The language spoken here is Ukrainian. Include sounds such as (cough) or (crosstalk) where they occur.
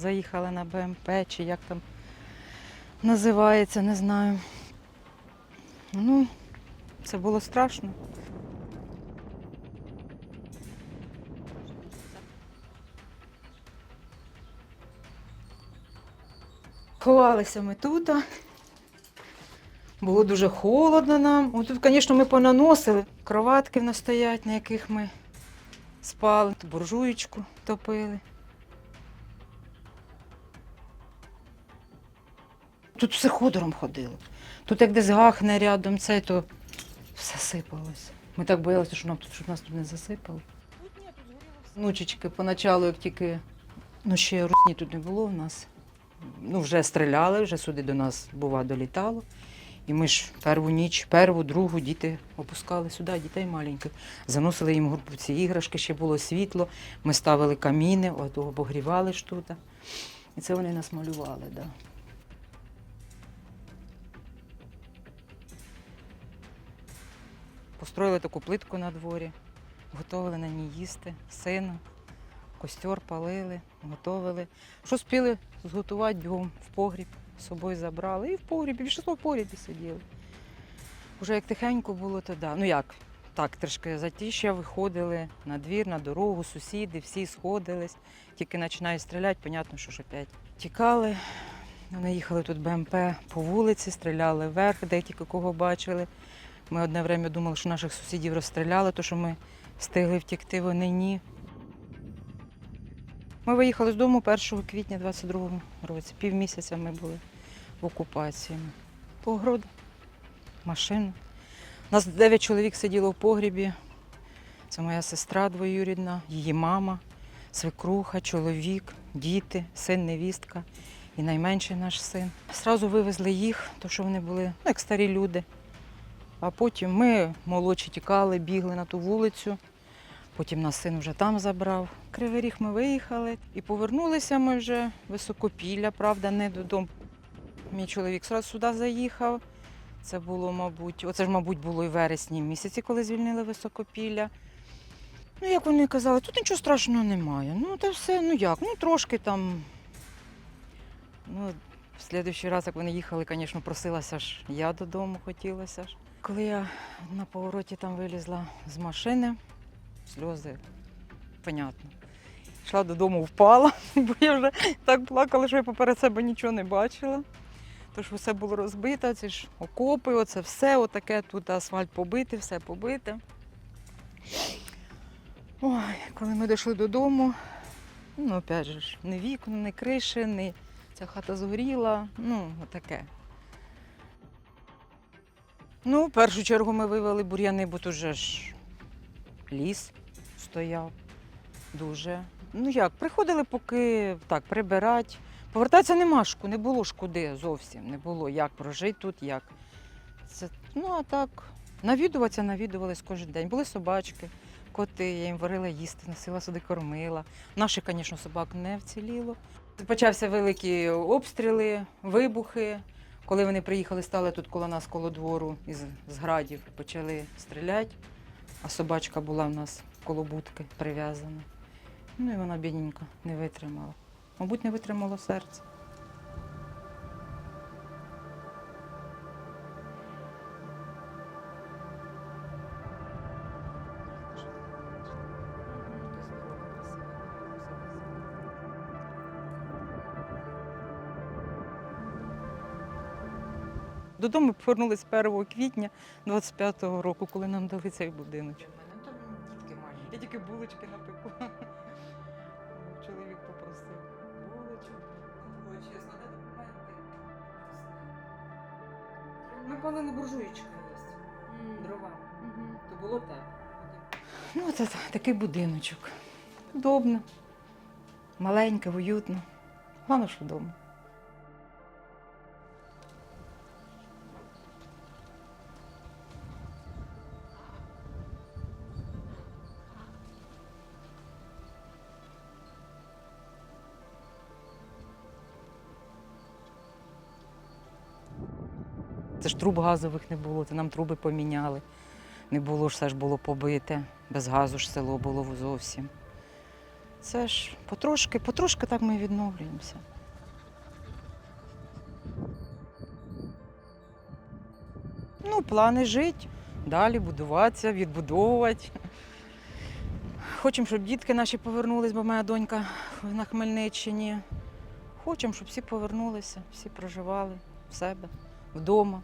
заїхали на БМП, чи як там називається, не знаю. Ну, це було страшно. Ховалися ми тут. Було дуже холодно нам. Тут, звісно, ми понаносили. Кроватки в нас стоять, на яких ми спали, буржуєчку топили. Тут все ходором ходило. Тут як десь гахне рядом цей, то все сипалося. Ми так боялися, що нам тут, щоб нас тут не засипало. Внучечки поначалу, як тільки ну ще русні тут не було в нас. Ну, вже стріляли, вже сюди до нас, бува, долітало. І ми ж перву ніч, перву, другу діти опускали сюди, дітей маленьких. Заносили їм групу ці іграшки, ще було світло. Ми ставили каміни, обогрівали ж тут. І це вони нас малювали. Да. Построїли таку плитку на дворі, готували на ній їсти, сину, костер палили, готували. Що спіли зготувати бігом в погріб, з собою забрали і в погрібі, більше в погрібі сиділи. Уже як тихенько було, то да. Ну як, так, трішки затіща виходили на двір, на дорогу, сусіди, всі сходились. Тільки починають стріляти, понятно, що ж опять. Тікали. Вони їхали тут БМП по вулиці, стріляли вверх, де тільки кого бачили. Ми одне время думали, що наших сусідів розстріляли, то що ми встигли втікти, вони ні. Ми виїхали з дому 1 квітня 22 році. Півмісяця ми були в окупації. По огороду, машину. Нас 9 чоловік сиділо в погрібі. Це моя сестра двоюрідна, її мама, свекруха, чоловік, діти, син, невістка і найменший наш син. Зразу вивезли їх, тому що вони були ну, як старі люди. А потім ми молодші тікали, бігли на ту вулицю. Потім нас син вже там забрав. Кривий ріг ми виїхали і повернулися ми вже високопілля, правда, не додому. Мій чоловік одразу сюди заїхав. Це було, мабуть, оце ж, мабуть, було і вересні місяці, коли звільнили високопілля. Ну, як вони казали, тут нічого страшного немає. Ну, та все, ну як, ну трошки там. Ну, в слідуючий раз, як вони їхали, звісно, просилася ж я додому, хотілося ж. Коли я на повороті там вилізла з машини, сльози, понятно. Йшла додому, впала, (laughs) бо я вже так плакала, що я поперед себе нічого не бачила. Тож все було розбито, ці ж окопи, оце все, отаке тут асфальт побитий, все побите. Ой, коли ми дійшли додому, ну, опять же, ж, ні вікон, ні криші, ні ця хата згоріла, ну, отаке. Ну, в першу чергу ми вивели бур'яни, бо тут же ж ліс стояв дуже. Ну як, приходили поки так, прибирати. Повертатися нема ж, не було ж куди зовсім, не було як прожити тут, як. Це, ну а так, навідуватися, навідувались кожен день. Були собачки, коти, я їм варила їсти, носила сюди, кормила. Наших, звісно, собак не вціліло. Почався великі обстріли, вибухи. Коли вони приїхали, стали тут коло нас, коло двору, із з градів, почали стріляти, а собачка була в нас коло будки прив'язана. Ну і вона бідненька не витримала. Мабуть, не витримало серце. Додому повернулись 1 квітня 25-го року, коли нам дали цей будиночок. Я тільки булочки напеку. Чоловік попросив булочок. Було чесно, де документи? Ми палили буржуєчка є. Дрова. То було так. Ну, це такий будиночок. Удобно. Маленьке, уютно. Головне, що вдома. Це ж труб газових не було, це нам труби поміняли. Не було ж все ж було побите. Без газу ж село було зовсім. Це ж потрошки, потрошки так ми відновлюємося. Ну, плани жити, далі будуватися, відбудовувати. Хочемо, щоб дітки наші повернулись, бо моя донька на Хмельниччині. Хочемо, щоб всі повернулися, всі проживали в себе, вдома.